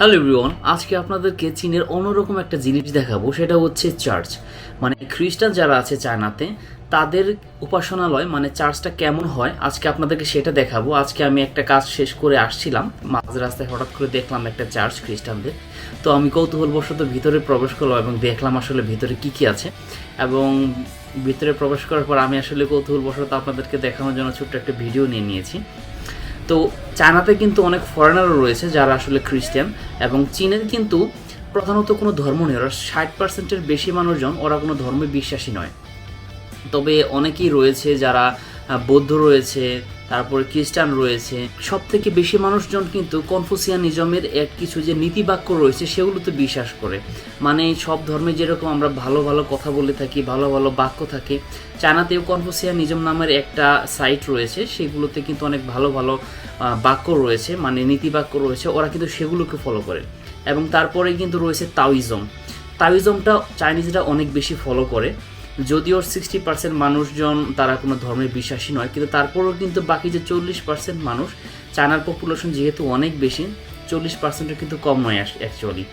Hello everyone আজকে আপনাদেরকে চীনের অন্যরকম একটা জিনিস দেখাবো, সেটা হচ্ছে চার্চ। মানে খ্রিস্টান যারা আছে চায়নাতে, তাদের উপাসনালয় মানে চার্চটা কেমন হয়, আজকে আপনাদেরকে সেটা দেখাবো। আজকে আমি একটা কাজ শেষ করে আসছিলাম, মাঝ রাস্তায় হঠাৎ করে দেখলাম একটা চার্চ খ্রিস্টানদের। তো আমি কৌতূহলবশত ভিতরে প্রবেশ করলাম এবং দেখলাম আসলে ভিতরে কি কি আছে। এবং ভিতরে প্রবেশ করার পর আমি আসলে কৌতূহলবশত আপনাদেরকে দেখানোর জন্য ছোট্ট একটা ভিডিও নিয়ে নিয়েছি। তো চায়নাতে কিন্তু অনেক ফরেনারও রয়েছে যারা আসলে খ্রিস্টান এবং চীনের কিন্তু প্রধানত কোনো ধর্ম নেই। ওরা ষাট পার্সেন্টের বেশি মানুষজন, ওরা কোনো ধর্মে বিশ্বাসী নয়। তবে অনেকেই রয়েছে যারা বৌদ্ধ রয়েছে তারপরে খ্রিস্টান রয়েছে। সব থেকে বেশি মানুষজন কিন্তু কনফুসিয়ানিজমের এক কিছু যে নীতিবাক্য রয়েছে, সেগুলোতে বিশ্বাস করে। মানে সব ধর্মে যেরকম আমরা ভালো ভালো কথা বলে থাকি, ভালো ভালো বাক্য থাকে, চায়নাতেও কনফুসিয়ানিজম নামের একটা সাইট রয়েছে, সেগুলোতে কিন্তু অনেক ভালো ভালো বাক্য রয়েছে মানে নীতিবাক্য রয়েছে, ওরা কিন্তু সেগুলোকে ফলো করে। এবং তারপরে কিন্তু রয়েছে তাওইজম তাওইজমটা চাইনিজরা অনেক বেশি ফলো করে। যদিও সিক্সটি পার্সেন্ট মানুষজন তারা কোনো ধর্মে বিশ্বাসী নয়, কিন্তু তারপরেও কিন্তু বাকি যে চল্লিশ পার্সেন্ট মানুষ, চায়নার পপুলেশন যেহেতু অনেক বেশি, চল্লিশ পার্সেন্টের কিন্তু কম নয় অ্যাকচুয়ালি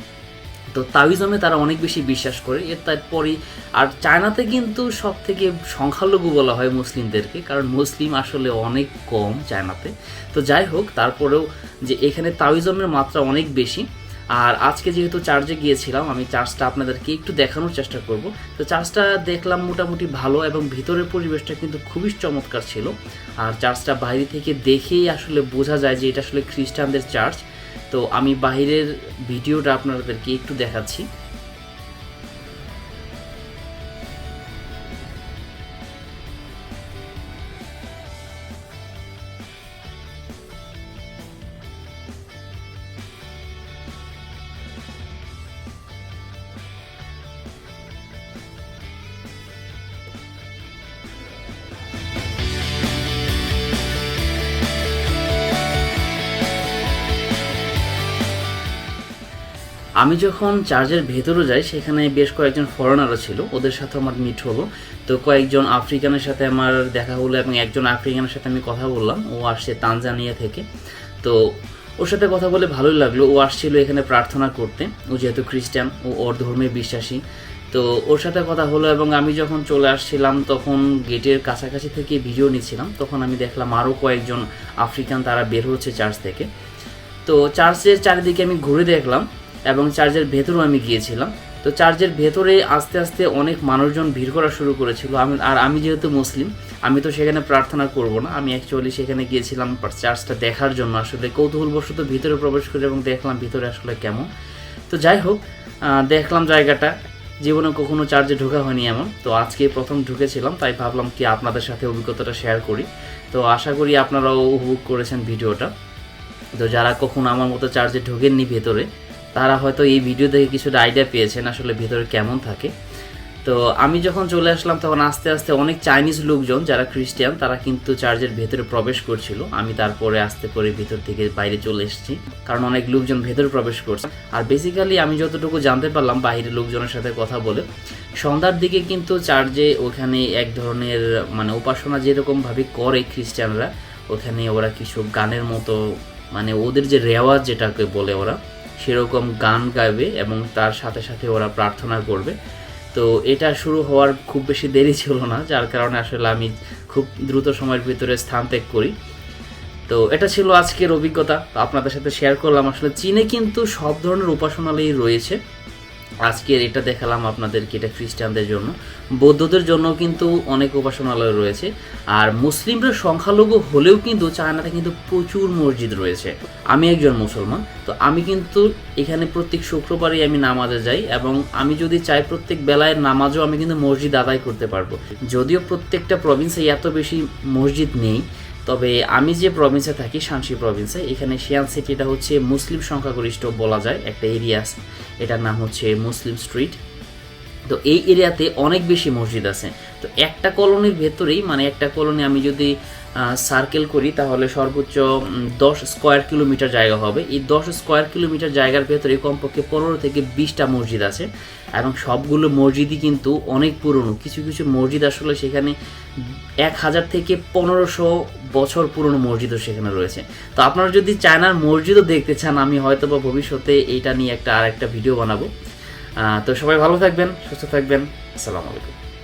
তো তাওইজমে তারা অনেক বেশি বিশ্বাস করে, এর তারপরেই, আর চায়নাতে কিন্তু সব থেকে সংখ্যালঘু বলা হয় মুসলিমদেরকে, কারণ মুসলিম আসলে অনেক কম চায়নাতে। তো যাই হোক, তারপরেও যে এখানে তাওইজমের মাত্রা অনেক বেশি আর আজকে যেহেতু চার্জে গিয়েছিলাম, আমি চার্জটা আপনাদেরকে একটু দেখানোর চেষ্টা করব। তো চার্জটা দেখলাম মোটামুটি ভালো এবং ভিতরের পরিবেশটা কিন্তু খুবই চমৎকার ছিল। আর চার্জটা বাইরে থেকে দেখেই আসলে বোঝা যায় যে এটা আসলে খ্রিস্টানদের চার্চ তো আমি বাইরের ভিডিওটা আপনাদেরকে একটু দেখাচ্ছি। আমি যখন চার্চের ভেতরে যাই, সেখানে বেশ কয়েকজন ফরেনারও ছিল। ওদের সাথে আমার মিট হলো। তো কয়েকজন আফ্রিকানের সাথে আমার দেখা হলো এবং একজন আফ্রিকানের সাথে আমি কথা বললাম। ও আসছে তানজানিয়া থেকে। তো ওর সাথে কথা বলে ভালোই লাগল। ও আসছিল এখানে প্রার্থনা করতে। ও যেহেতু খ্রিস্টান, ও ওর ধর্মে বিশ্বাসী। তো ওর সাথে কথা হলো এবং আমি যখন চলে আসছিলাম, তখন গেটের কাছাকাছি থেকে ভিডিও নিচ্ছিলাম। তখন আমি দেখলাম আরও কয়েকজন আফ্রিকান তারা বের হচ্ছে চার্চ থেকে। তো চার্চের চারিদিকে আমি ঘুরে দেখলাম। এবং চার্চের ভেতরেও আমি গিয়েছিলাম। তো চার্চের ভেতরে আস্তে আস্তে অনেক মানুষজন ভিড় করা শুরু করেছিল। আমি, আর আমি যেহেতু মুসলিম, আমি তো সেখানে প্রার্থনা করব না। আমি অ্যাকচুয়ালি সেখানে গিয়েছিলাম চার্চটা দেখার জন্য। আসলে কৌতূহলবশত ভিতরে প্রবেশ করে এবং দেখলাম ভিতরে আসলে কেমন। তো যাই হোক দেখলাম জায়গাটা। জীবনে কখনো চার্জে ঢোকা হয়নি এমন। তো আজকে প্রথম ঢুকেছিলাম, তাই ভাবলাম কি আপনাদের সাথে অভিজ্ঞতাটা শেয়ার করি। তো আশা করি আপনারাও উপভোগ করেছেন ভিডিওটা। তো যারা কখনো আমার মতো চার্জে ঢোকেননি ভেতরে তারা হয়তো এই ভিডিও দেখে কিছুটা আইডিয়া পেয়েছেন আসলে ভেতরে কেমন থাকে। তো আমি যখন চলে আসলাম, তখন আস্তে আস্তে অনেক চাইনিজ লোকজন যারা খ্রিস্টান তারা কিন্তু চার্চের ভেতরে প্রবেশ করছিল। আমি তারপরে আস্তে করে ভেতর থেকে বাইরে চলে এসেছি, কারণ অনেক লোকজন ভেতরে প্রবেশ করছে। আর বেসিক্যালি আমি যতটুকু জানতে পারলাম বাইরের লোকজনের সাথে কথা বলে, সন্ধ্যার দিকে কিন্তু চার্চে ওখানে এক ধরনের মানে উপাসনা যেরকমভাবে করে খ্রিস্টানরা ওখানে ওরা কিছু গানের মতো মানে ওদের যে রেওয়াজ যেটাকে বলে ওরা সেরকম গান গাইবে এবং তার সাথে সাথে ওরা প্রার্থনা করবে। তো এটা শুরু হওয়ার খুব বেশি দেরি ছিল না, যার কারণে আসলে আমি খুব দ্রুত সময়ের ভিতরে স্থান ত্যাগ করি। তো এটা ছিল আজকের অভিজ্ঞতা। আপনাদের সাথে শেয়ার করলাম। আসলে চীনে কিন্তু সব ধরনের উপাসনালয়ই রয়েছে। আজকের এটা দেখালাম আপনাদেরকে, এটা খ্রিস্টানদের জন্য। বৌদ্ধদের জন্য কিন্তু অনেক উপাসনালয় রয়েছে, আর মুসলিমরা সংখ্যালঘু হলেও কিন্তু চায়নাতে কিন্তু প্রচুর মসজিদ রয়েছে। আমি একজন মুসলমান, তো আমি কিন্তু এখানে প্রত্যেক শুক্রবারই আমি নামাজে যাই, এবং আমি যদি চাই প্রত্যেক বেলায় নামাজও আমি কিন্তু মসজিদ আদায় করতে পারব। যদিও প্রত্যেকটা প্রভিন্সে এত বেশি মসজিদ নেই তবে আমি যে প্রভিন্সে থাকি শানসি প্রভিন্সে এখানে শিয়ান সিটিটা হচ্ছে মুসলিম সংখ্যাগরিষ্ঠ বলা যায়, একটা এরিয়া আছে। এটার নাম হচ্ছে মুসলিম স্ট্রিট তো এই এরিয়াতে অনেক বেশি মসজিদ আছে। তো একটা কলোনির ভেতরেই মানে একটা কলোনি আমি যদি সার্কেল করি, তাহলে সর্বোচ্চ দশ স্কোয়ার কিলোমিটার জায়গা হবে। এই দশ স্কোয়ার কিলোমিটার জায়গার ভেতরে কমপক্ষে পনেরো থেকে বিশটা মসজিদ আছে এবং সবগুলো মসজিদই কিন্তু অনেক পুরনো। কিছু কিছু মসজিদ আসলে সেখানে এক হাজার থেকে পনেরোশো বছর পুরনো মসজিদও সেখানে রয়েছে। তো আপনারা যদি চায়নার মসজিদও দেখতে চান, আমি হয়তো বা ভবিষ্যতে এইটা নিয়ে একটা আর একটা ভিডিও বানাবো তো সবাই ভালো থাকবেন, সুস্থ থাকবেন। আসসালামু আলাইকুম।